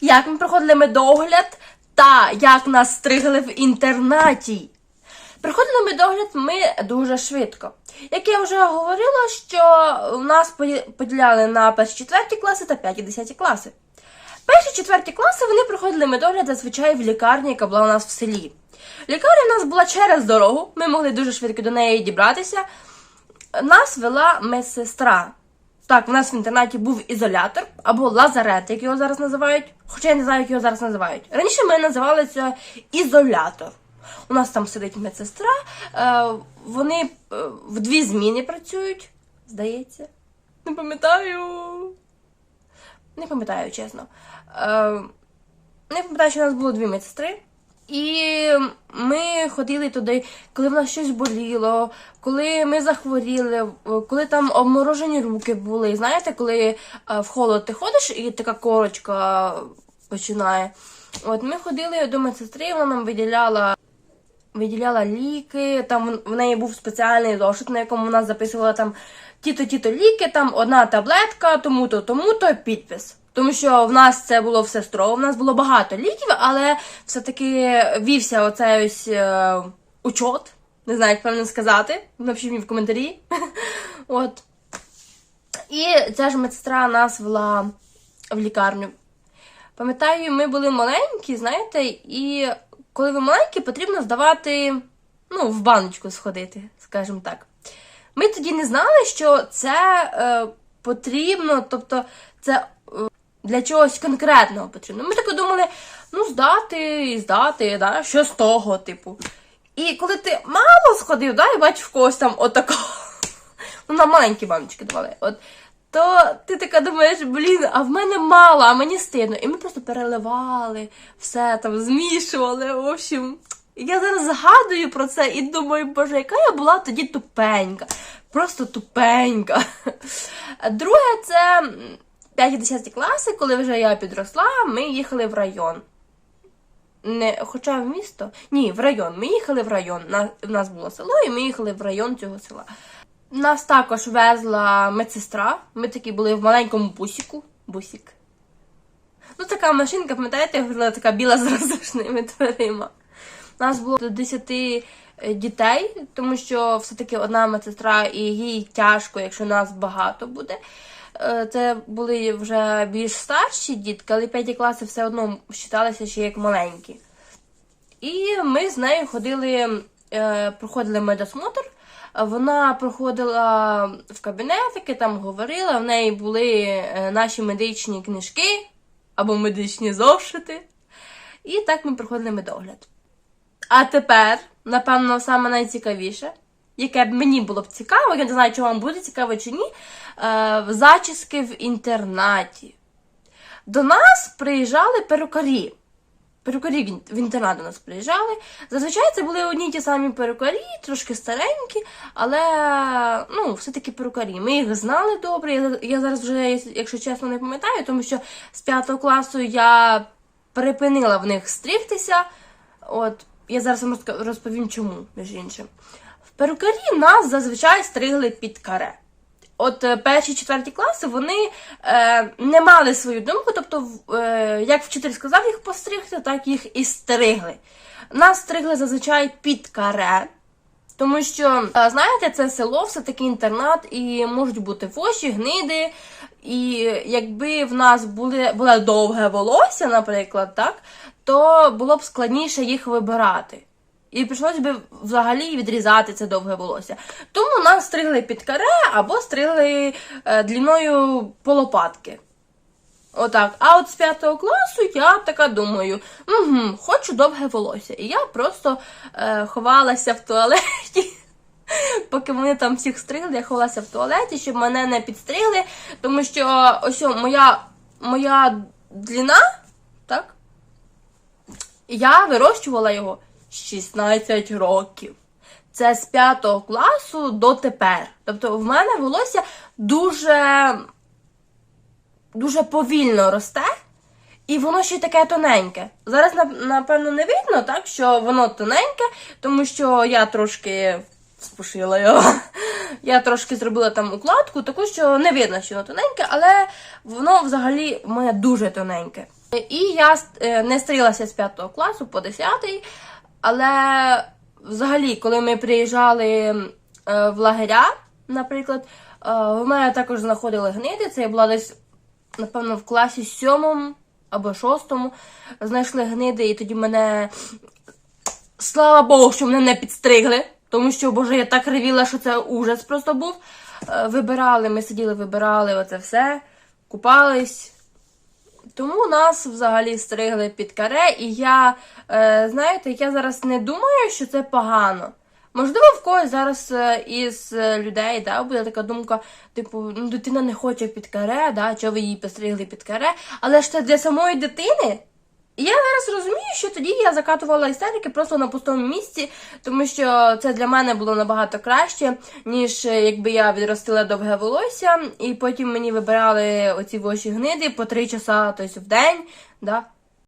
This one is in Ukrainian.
як ми проходили медогляд та як нас стригли в інтернаті. Приходили медогляд ми дуже швидко. Як я вже говорила, що нас поділяли на перші четверті класи та п'яті десяті класи. Перші четверті класи вони проходили медогляд зазвичай в лікарні, яка була у нас в селі. Лікарня у нас була через дорогу, ми могли дуже швидко до неї дібратися. Нас вела медсестра. Так, у нас в інтернаті був ізолятор або лазарет, як його зараз називають. Хоча я не знаю, як його зараз називають. Раніше ми називали це ізолятор. У нас там сидить медсестра, е, вони е, в дві зміни працюють, здається. Не пам'ятаю. Не пам'ятаю, чесно. Е, не пам'ятаю, що у нас було дві медсестри. І ми ходили туди, коли в нас щось боліло, коли ми захворіли, коли там обморожені руки були. Знаєте, коли е, в холод ти ходиш і така корочка починає. От ми ходили до медсестри, вона нам виділяла виділяла ліки, там в неї був спеціальний зошит, на якому вона записувала там ті-то-ті-то ліки, там одна таблетка, тому-то, тому-то підпис. Тому що в нас це було все строго, в нас було багато ліків, але все-таки вівся оцей ось е, учот. Не знаю, як правильно сказати. Напишіть мені в коментарі. От. І ця ж медсестра нас вела в лікарню. Пам'ятаю, ми були маленькі, знаєте, і коли ви маленькі, потрібно здавати, ну, в баночку сходити, скажімо так. Ми тоді не знали, що це е, потрібно, тобто це е, для чогось конкретного потрібно. Ми так думали, ну, здати і здати, да? що з того, типу. І коли ти мало сходив, да, і бачив когось там отакого. Ну, нам маленькі баночки давали. От, то ти така думаєш, блін, а в мене мало, а мені стидно. І ми просто переливали, все там змішували. В общем, я зараз згадую про це і думаю, боже, яка я була тоді тупенька. Просто тупенька. Друге, це 5-10 класи, коли вже я підросла, ми їхали в район. Не, хоча в місто? Ні, в район. Ми їхали в район. На, в нас було село, і ми їхали в район цього села. Нас також везла медсестра. Ми такі були в маленькому бусіку. Бусік. Ну, така машинка, пам'ятаєте, була така біла з роздушними дверима. Нас було до 10 е, дітей, тому що все-таки одна медсестра і їй тяжко, якщо нас багато буде. Е, Це були вже більш старші дітки, але п'яті класи все одно вважалися ще як маленькі. І ми з нею ходили, е, проходили медосмотр. Вона проходила в кабінетики, там говорила, в неї були е, наші медичні книжки або медичні зошити. І так ми проходили медогляд. А тепер, напевно, саме найцікавіше, яке б мені було б цікаво, я не знаю, чи вам буде цікаво чи ні, е, зачіски в інтернаті. До нас приїжджали перукарі. Перукарі в інтернат до нас приїжджали. Зазвичай це були одні ті самі перукарі, трошки старенькі, але ну, все-таки перукарі. Ми їх знали добре. Я, я зараз вже, якщо чесно, не пам'ятаю, тому що з 5 класу я припинила в них стригтися. От, я зараз вам розповім, чому, між іншим. В перукарі нас зазвичай стригли під каре. От е, перші четверті класи вони е, не мали свою думку, тобто, е, як вчитель сказав їх постригти, так їх і стригли. Нас стригли зазвичай під каре, тому що, е, знаєте, це село, все-таки інтернат, і можуть бути воші, гниди. І якби в нас були, було довге волосся, наприклад, так, то було б складніше їх вибирати. І прийшлось би взагалі відрізати це довге волосся. Тому нас стригли під каре або стригли е, дліною по лопатки. Отак. А от з п'ятого класу я така думаю, угу, хочу довге волосся. І я просто е, ховалася в туалеті. Поки вони там всіх стригли, я ховалася в туалеті, щоб мене не підстригли, тому що ось моя, моя длина, так? Я вирощувала його 16 років. Це з 5 класу до тепер. Тобто в мене волосся дуже, дуже повільно росте, і воно ще таке тоненьке. Зараз, напевно, не видно, так, що воно тоненьке, тому що я трошки спушила його. Я трошки зробила там укладку, таку, що не видно, що воно тоненьке, але воно взагалі мене дуже тоненьке. І я е, не стрілася з 5 класу по 10, але взагалі, коли ми приїжджали е, в лагеря, наприклад, е, в мене також знаходили гниди. Це я була десь, напевно, в класі сьомому або шостому. Знайшли гниди, і тоді мене. Слава Богу, що мене не підстригли, тому що, боже, я так ревіла, що це ужас просто був. Е, Вибирали, ми сиділи, вибирали оце все, купались. Тому нас взагалі стригли під каре, і я, е, знаєте, я зараз не думаю, що це погано. Можливо, в когось зараз е, із е, людей да, буде така думка, типу, ну, дитина не хоче під каре, да, чого ви її постригли під каре, але ж це для самої дитини. І я зараз розумію, що тоді я закатувала істерики просто на пустому місці, тому що це для мене було набагато краще, ніж е, якби я відростила довге волосся, і потім мені вибирали оці воші гниди по три часа, тобто в день. Да?